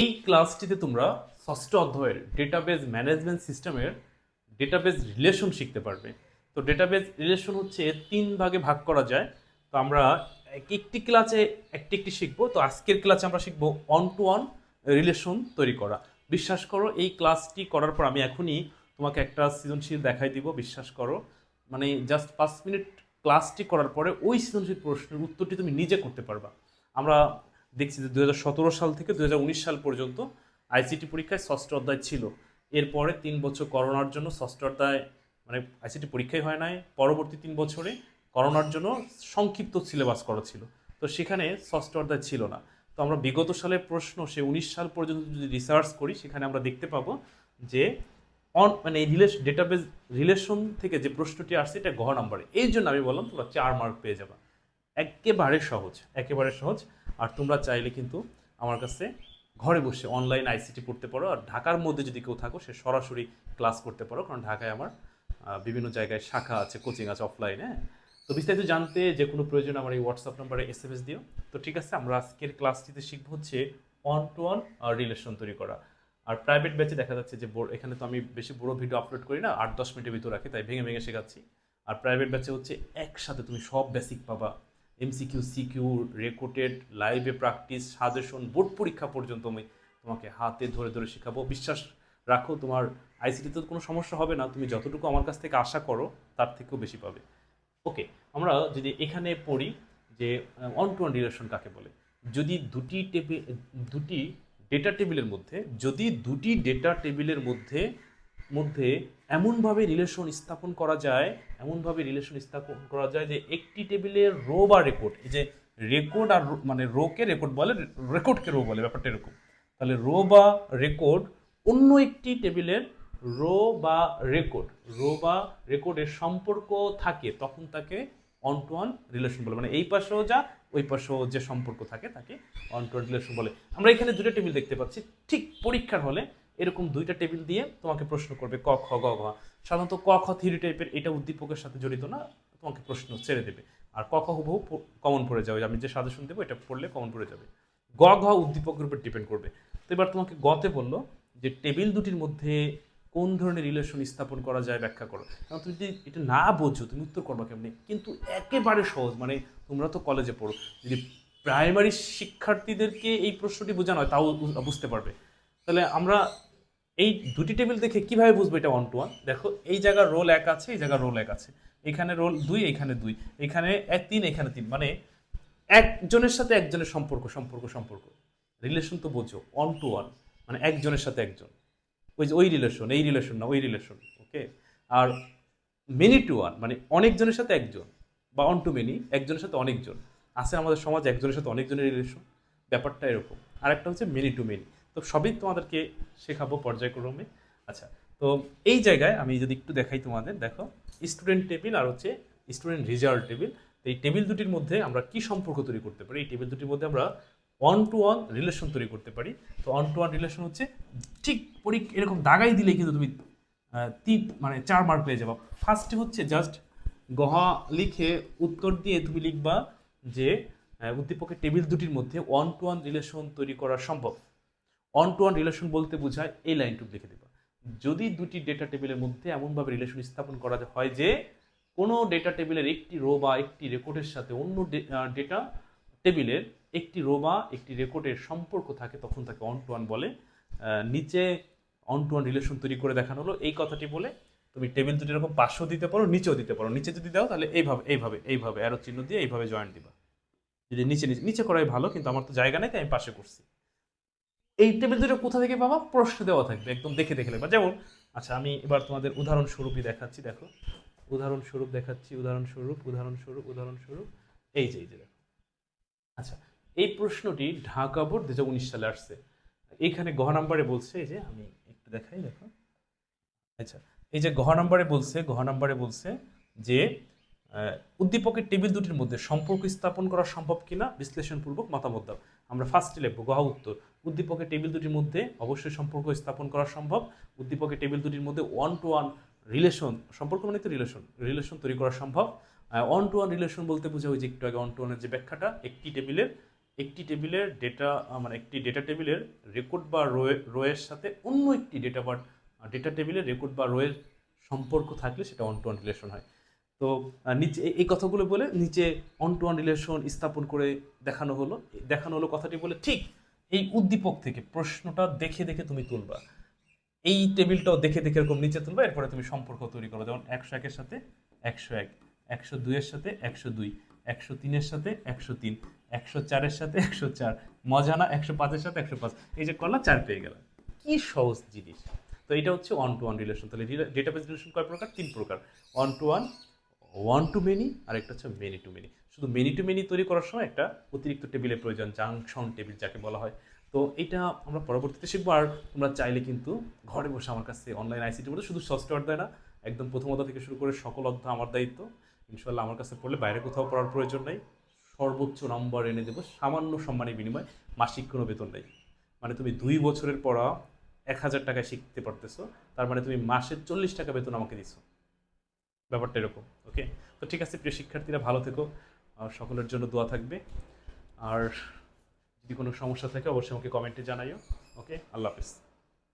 এই ক্লাসটিতে তোমরা ষষ্ঠ অধ্যায়ের ডেটাবেজ ম্যানেজমেন্ট সিস্টেমের ডেটাবেজ রিলেশন শিখতে পারবে। তো ডেটাবেজ রিলেশন হচ্ছে তিন ভাগে ভাগ করা যায়। তো আমরা এক- একটি ক্লাসে একটি একটি শিখব। তো আজকের ক্লাসে আমরা শিখব অন টু অন রিলেশন তৈরি করা। বিশ্বাস করো, এই ক্লাসটি করার পর আমি এখনই তোমাকে একটা সৃজনশীল দেখাই দিব। বিশ্বাস করো মানে জাস্ট পাঁচ মিনিট ক্লাসটি করার পরে ওই সৃজনশীল প্রশ্নের উত্তরটি তুমি নিজে করতে পারবা। আমরা দেখছি যে দু হাজার সতেরো সাল থেকে দু হাজার উনিশ সাল পর্যন্ত আইসিটি পরীক্ষায় ষষ্ঠ অধ্যায় ছিল। এরপরে তিন বছর করোনার জন্য ষষ্ঠ অধ্যায় মানে আইসিটি পরীক্ষাই হয় নাই। পরবর্তী তিন বছরে করোনার জন্য সংক্ষিপ্ত সিলেবাস করা ছিল। তো সেখানে ষষ্ঠ অধ্যায় ছিল না। তো আমরা বিগত সালের প্রশ্ন সে উনিশ সাল পর্যন্ত যদি রিসার্চ করি, সেখানে আমরা দেখতে পাবো যে অন মানে এই রিলেশন ডেটাবেজ রিলেশন থেকে যে প্রশ্নটি আসছে, এটা ঘ নাম্বারে এই জন্য আমি বললাম তোমরা চার মার্ক পেয়ে যাবা। একেবারে সহজ একেবারে সহজ। আর তোমরা চাইলে কিন্তু আমার কাছে ঘরে বসে অনলাইন আইসিটি পড়তে পারো আর ঢাকার মধ্যে যদি কেউ থাকো, সে সরাসরি ক্লাস করতে পারো। কারণ ঢাকায় আমার বিভিন্ন জায়গায় শাখা আছে কোচিং আছে অফলাইনে তো বিস্তারিত জানতে যে কোনো প্রয়োজন আমার এই হোয়াটসঅ্যাপ নাম্বারে এস এম এস দিও। তো ঠিক আছে, আমরা আজকের ক্লাসটিতে শিখব হচ্ছে অন টু অন রিলেশন তৈরি করা। আর প্রাইভেট ব্যাচে দেখা যাচ্ছে যে এখানে তো আমি বেশি বড় ভিডিও আপলোড করি না, আট দশ মিনিটের ভিতর রাখি, তাই ভেঙে ভেঙে শেখাচ্ছি। আর প্রাইভেট ব্যাচে হচ্ছে একসাথে তুমি সব বেসিক পাবা। এমসিকিউ সিকিউ রেকর্ডেড লাইভে প্র্যাকটিস সাজেশন বোর্ড পরীক্ষা পর্যন্ত আমি তোমাকে হাতে ধরে ধরে শেখাবো। বিশ্বাস রাখো, তোমার আইসিটিতে কোনো সমস্যা হবে না। তুমি যতটুকু আমার কাছ থেকে আশা করো, তার থেকেও বেশি পাবে। ওকে আমরা যদি এখানে পড়ি যে অন টু অন রিলেশন কাকে বলে? যদি দুটি টেবিল দুটি ডেটা টেবিলের মধ্যে, যদি দুটি ডেটা টেবিলের মধ্যে মধ্যে এমনভাবে রিলেশন স্থাপন করা যায়, এমনভাবে রিলেশন স্থাপন করা যায় যে একটি টেবিলের রো বা রেকর্ড এই যে রেকর্ড আর মানে রোকে রেকর্ড বলে রেকর্ডকে রো বলে, ব্যাপারটা এরকম। তাহলে রো বা রেকর্ড অন্য একটি টেবিলের রো বা রেকর্ড রো বা রেকর্ডের সম্পর্ক থাকে, তখন তাকে অন টু অন রিলেশন বলে। মানে এই পাশেও যা, ওই পাশেও যে সম্পর্ক থাকে, তাকে অন টু অন রিলেশন বলে। আমরা এখানে দুটো টেবিল দেখতে পাচ্ছি। ঠিক পরীক্ষার হলে এরকম দুইটা টেবিল দিয়ে তোমাকে প্রশ্ন করবে ক, খ, গ, ঘ। সাধারণত ক, খ থ্রি টাইপের এটা উদ্দীপকের সাথে জড়িত না, তোমাকে প্রশ্ন ছেড়ে দেবে। আর ক, খ, হুবহু কমন পড়ে যাবে। আমি যে সাজেশন দেবো, এটা পড়লে কমন পড়ে যাবে। গ, ঘ উদ্দীপকের উপর ডিপেন্ড করবে। তো এবার তোমাকে গতে বলল যে টেবিল দুটির মধ্যে কোন ধরনের রিলেশন স্থাপন করা যায় ব্যাখ্যা করো। কারণ তুমি যদি এটা না বোঝো, তুমি উত্তর করবা কেমনি? কিন্তু একেবারে সহজ মানে তোমরা তো কলেজে পড়ো, যদি প্রাইমারি শিক্ষার্থীদেরকে এই প্রশ্নটি বোঝানো হয়, তাও বুঝতে পারবে। তাহলে আমরা এই দুটি টেবিল দেখে কীভাবে বুঝব এটা ওয়ান টু ওয়ান দেখো, এই জায়গার রোল এক আছে, এই জায়গার রোল এক আছে। এখানে রোল দুই, এখানে দুই। এখানে এক, তিন, এখানে তিন। মানে একজনের সাথে একজনের সম্পর্ক সম্পর্ক সম্পর্ক। রিলেশন তো বোঝো ওয়ান টু ওয়ান মানে একজনের সাথে একজন। ওই যে, ওই রিলেশন এই রিলেশন না, ওই রিলেশন ওকে আর মেনি টু ওয়ান মানে অনেকজনের সাথে একজন বা অন টু মেনি একজনের সাথে অনেকজন। আছে আমাদের সমাজ একজনের সাথে অনেকজনের রিলেশন ব্যাপারটা এরকম। আর একটা হচ্ছে মেনি টু মেনি তো সবই তোমাদেরকে শেখাবো পর্যায়ক্রমে। আচ্ছা তো এই জায়গায় আমি যদি একটু দেখাই তোমাদের, দেখো স্টুডেন্ট টেবিল আর হচ্ছে স্টুডেন্ট রেজাল্ট টেবিল এই টেবিল দুটির মধ্যে আমরা কি সম্পর্ক তৈরি করতে পারি? এই টেবিল দুটির মধ্যে আমরা ওয়ান টু ওয়ান রিলেশন তৈরি করতে পারি। তো ওয়ান টু ওয়ান রিলেশন হচ্ছে ঠিক পরীক্ষা এরকম দাগাই দিলে কিন্তু তুমি তিন মানে চার মার্ক পেয়ে যাবা। ফার্স্টে হচ্ছে জাস্ট গহা লিখে উত্তর দিয়ে তুমি লিখবা যে উদ্দীপকের টেবিল দুটির মধ্যে ওয়ান টু ওয়ান রিলেশন তৈরি করা সম্ভব। অন টু অন রিলেশন বলতে বোঝায় এই লাইনটুকু লিখে দেবা। যদি দুটি ডেটা টেবিলের মধ্যে এমনভাবে রিলেশন স্থাপন করা হয় যে কোনো ডেটা টেবিলের একটি রো বা একটি রেকর্ডের সাথে অন্য ডেটা টেবিলের একটি রো বা একটি রেকর্ডের সম্পর্ক থাকে, তখন তাকে অন টু অন বলে। নিচে অন টু অন রিলেশন তৈরি করে দেখানো হলো। এই কথাটি বলে তুমি টেবিল দুটি এরকম পাশও দিতে পারো, নিচেও দিতে পারো। নিচে যদি দাও, তাহলে এইভাবে এইভাবে এইভাবে অ্যারো চিহ্ন দিয়ে এইভাবে জয়েন্ট দিবা। যদি নিচে নিচে নিচে করাই ভালো, কিন্তু আমার তো জায়গা নেই, তাই আমি পাশে করছি। এই টেবিল দুটো কোথা থেকে পাবা? প্রশ্ন দেওয়া থাকবে, একদম দেখে দেখে নেবা। যেমন আচ্ছা আমি এবার তোমাদের উদাহরণস্বরূপই দেখাচ্ছি, দেখো। উদাহরণস্বরূপ দেখাচ্ছি, উদাহরণস্বরূপ উদাহরণস্বরূপ উদাহরণস্বরূপ। এই যে এই যে, দেখো। আচ্ছা এই প্রশ্নটি ঢাকা বোর্ড দু হাজার উনিশ সালে আসছে। এইখানে গহ নাম্বারে বলছে, এই যে, আমি একটু দেখাই, দেখো। আচ্ছা এই যে গহ নাম্বারে বলছে, গহ নাম্বারে বলছে যে উদ্দীপকের টেবিল দুটির মধ্যে সম্পর্ক স্থাপন করা সম্ভব কিনা? বিশ্লেষণপূর্বক মতামত দাও। আমরা ফার্স্টে লিখব, গহ উত্তর। উদ্দীপকের টেবিল দুটির মধ্যে অবশ্যই সম্পর্ক স্থাপন করা সম্ভব। উদ্দীপকের টেবিল দুটির মধ্যে ওয়ান টু ওয়ান রিলেশন সম্পর্ক মানে তো রিলেশন রিলেশন তৈরি করা সম্ভব। ওয়ান টু ওয়ান রিলেশন বলতে বোঝা ওই যে একটু আগে ওয়ান টু ওয়ানের যে ব্যাখ্যাটা, একটি টেবিলের একটি টেবিলের ডেটা মানে একটি ডেটা টেবিলের রেকর্ড বা রোয়ে রোয়ের সাথে অন্য একটি ডেটা বা ডেটা টেবিলের রেকর্ড বা রোয়ের সম্পর্ক থাকলে সেটা অন টু অন রিলেশন হয়। তো নিচে, এই- কথাগুলো বলে নিচে অন টু অন রিলেশন স্থাপন করে দেখানো হলো। দেখানো হলো কথাটি বলে ঠিক এই উদ্দীপক থেকে প্রশ্নটা দেখে দেখে তুমি তুলবা। এই টেবিলটাও দেখে দেখে এরকম নিচে তুলবা, এরপরে তুমি সম্পর্ক তৈরি করো। যেমন একশো একের সাথে একশো এক, একশো দুইয়ের সাথে একশো দুই, একশো তিনের সাথে একশো তিন, একশো চারের সাথে একশো চার, মজা না একশো পাঁচের সাথে একশো পাঁচ। এই যে করলা, চার পেয়ে গেল। কি সহজ জিনিস। তো এটা হচ্ছে ওয়ান টু ওয়ান রিলেশন তাহলে ডেটাবেস রিলেশন কয় প্রকার? তিন প্রকার। One to one one to many আর একটা হচ্ছে মেনি টু মেনি শুধু মেনি টু মেনি তৈরি করার সময় একটা অতিরিক্ত টেবিলের প্রয়োজন জাংশন টেবিল যাকে বলা হয়। তো এটা আমরা পরবর্তীতে শিখব। আর তোমরা চাইলে কিন্তু ঘরে বসে আমার কাছে অনলাইন আইসিটির মধ্যে শুধু সফটওয়্যার দেয় না, একদম প্রথম থেকে শুরু করে সকল অধ্যায় আমার দায়িত্ব। ইনশাল্লাহ আমার কাছে পড়লে বাইরে কোথাও পড়ার প্রয়োজন নেই। সর্বোচ্চ নম্বর এনে দেবো, সামান্য সম্মানের বিনিময় মাসিক কোনো বেতন নেই। মানে তুমি দুই বছরের পড়া এক হাজার টাকায় শিখতে পারতেছো, তার মানে তুমি মাসে চল্লিশ টাকা বেতন আমাকে দিছো। ব্যাপারটা এরকম ওকে তো ঠিক আছে, প্রিয় শিক্ষার্থীরা ভালো থেকো। সকলের জন্য দোয়া থাকবে। আর যদি কোনো সমস্যা থাকে, অবশ্যই আমাকে কমেন্টে জানাইও। ওকে? আল্লাহ হাফিজ।